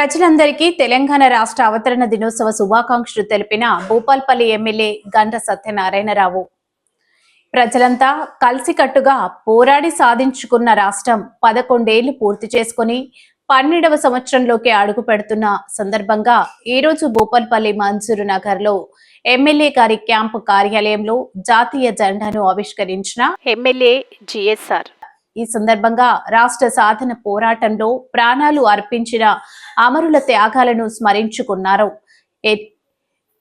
ప్రజలందరికీ తెలంగాణ రాష్ట్ర అవతరణ దినోత్సవ శుభాకాంక్షలు తెలిపిన భూపాల్పల్లి ఎమ్మెల్యే గంట సత్యనారాయణరావు. ప్రజలంతా కలిసికట్టుగా పోరాడి సాధించుకున్న రాష్ట్రం పదకొండేళ్ళు పూర్తి చేసుకుని పన్నెండవ సంవత్సరంలోకి అడుగు పెడుతున్న సందర్భంగా ఈ రోజు భూపాల్పల్లి మన్సూరు నగర్లో ఎమ్మెల్యే గారి క్యాంపు కార్యాలయంలో జాతీయ జెండాను ఆవిష్కరించిన ఎమ్మెల్యే జిఎస్ఆర్. ఈ సందర్భంగా రాష్ట్ర సాధన పోరాటంలో ప్రాణాలు అర్పించిన అమరుల త్యాగాలను స్మరించుకున్నారు.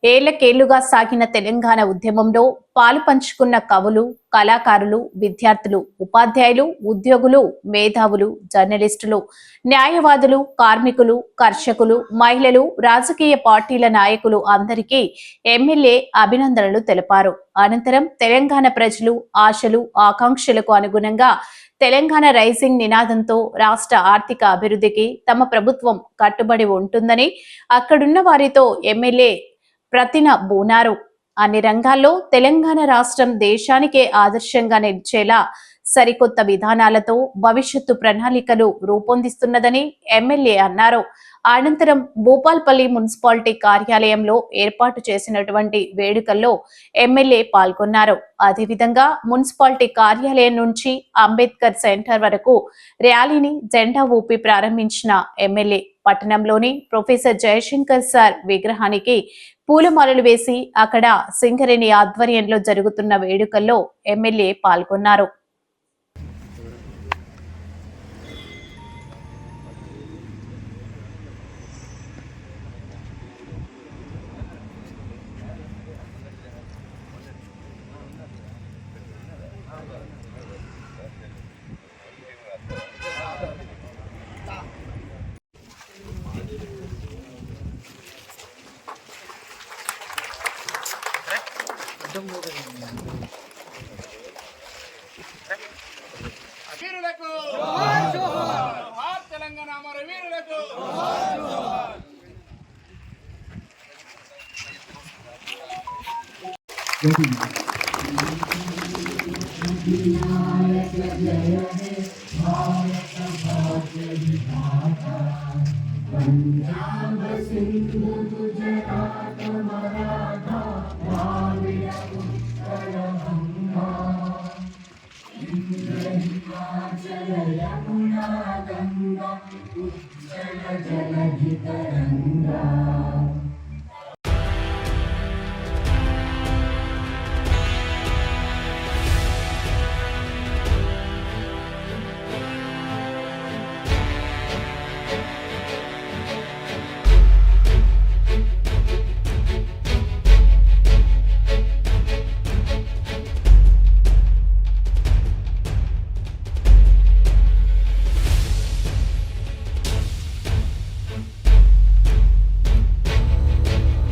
ఏళ్ళకేళ్ళుగా సాగిన తెలంగాణ ఉద్యమంలో పాలు పంచుకున్న కవులు కళాకారులు విద్యార్థులు ఉపాధ్యాయులు ఉద్యోగులు మేధావులు జర్నలిస్టులు న్యాయవాదులు కార్మికులు కర్షకులు మహిళలు రాజకీయ పార్టీల నాయకులు అందరికీ ఎమ్మెల్యే అభినందనలు తెలిపారు. అనంతరం తెలంగాణ ప్రజలు ఆశలు ఆకాంక్షలకు అనుగుణంగా తెలంగాణ రైజింగ్ నినాదంతో రాష్ట్ర ఆర్థిక అభివృద్ధికి తమ ప్రభుత్వం కట్టుబడి ఉంటుందని అక్కడున్న వారితో ఎమ్మెల్యే ప్రతిన బూనారు. అన్ని రంగాల్లో తెలంగాణ రాష్ట్రం దేశానికే ఆదర్శంగా నిలిచేలా సరికొత్త విధానాలతో భవిష్యత్తు ప్రణాళికలు రూపొందిస్తున్నదని ఎమ్మెల్యే అన్నారు. అనంతరం భూపాల్పల్లి మున్సిపాలిటీ కార్యాలయంలో ఏర్పాటు చేసినటువంటి వేడుకల్లో ఎమ్మెల్యే పాల్గొన్నారు. అదేవిధంగా మున్సిపాలిటీ కార్యాలయం నుంచి అంబేద్కర్ సెంటర్ వరకు ర్యాలీని జెండా ఊపి ప్రారంభించిన ఎమ్మెల్యే పట్టణంలోని ప్రొఫెసర్ జయశంకర్ సార్ విగ్రహానికి పూలమాలలు వేసి అక్కడ సింగరేణి ఆధ్వర్యంలో జరుగుతున్న వేడుకల్లో ఎమ్మెల్యే పాల్గొన్నారు. వీరులకు తెలంగాణ మరి వీరులకు पंजाब सिंधु तुझे चल यमुना गङ्गा उच्चल जलधितरङ्गा